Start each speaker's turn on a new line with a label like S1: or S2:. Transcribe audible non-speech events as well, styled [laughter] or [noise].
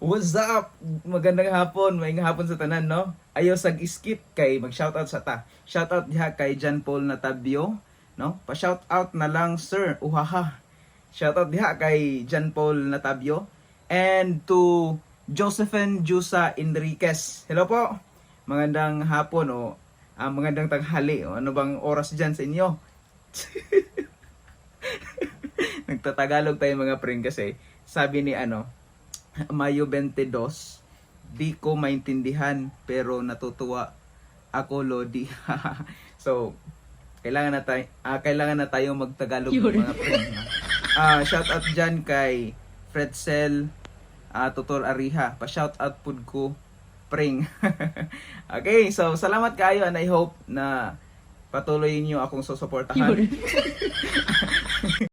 S1: what's up? Magandang hapon, maayong hapon sa tanan, no? Ayo sag skip kay mag-shoutout sa ta. Shoutout diha kay John Paul Natabio, no? Pa-shoutout na lang, sir. Uhaha. Shoutout diha kay John Paul Natabio and to Josephine Jusa Enriquez. Hello po. Magandang hapon o ah, magandang tanghali o ano bang oras diyan sa inyo? [laughs] Nagtatagalog tayo mga friend kasi sabi ni ano [laughs] Mayo 22 di ko maintindihan pero natutuwa ako Lodi. [laughs] so kailangan na tayo ah, kailangan na tayo magtagalog mga friend. Ah, shout out diyan kay Fredsel ah Tutor Ariha. Pa shout out pud ko pring. [laughs] okay, so salamat kayo and I hope na patuloy niyo akong susuportahan.